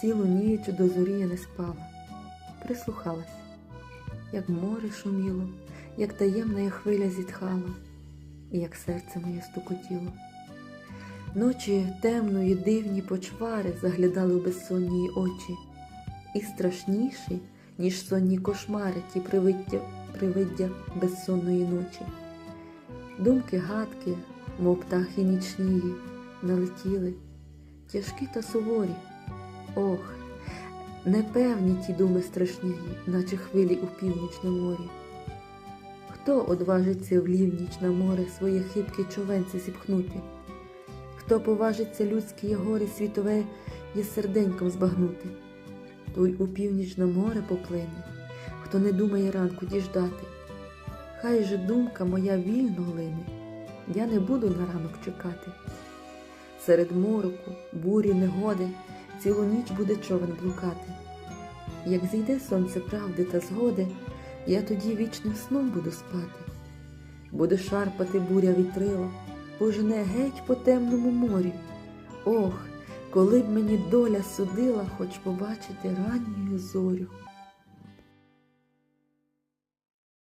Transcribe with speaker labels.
Speaker 1: Цілу ніч до зорі я не спала, прислухалась, як море шуміло, як таємна я хвиля зітхала, і як серце моє стукотіло. Ночі темної дивні почвари заглядали в безсонні очі, і страшніші, ніж сонні кошмари, ті привиття, привиддя безсонної ночі. Думки гадки, мов птахи нічнії, налетіли, тяжкі та суворі. Ох, непевні ті думи страшні, наче хвилі у північному морі. Хто одважиться в лівніч на море своє хибке човенце зіпхнути? Хто поважиться людські гори світове є серденьком збагнути? Той у північ на море поплине, хто не думає ранку діждати. Хай же думка моя вільно глине, я не буду на ранок чекати. Серед мороку, бурі, негоди, цілу ніч буде човен блукати. Як зійде сонце правди та згоди, я тоді вічним сном буду спати. Буде шарпати буря вітрила, пожене геть по темному морі. Ох, коли б мені доля судила, хоч побачити ранню зорю.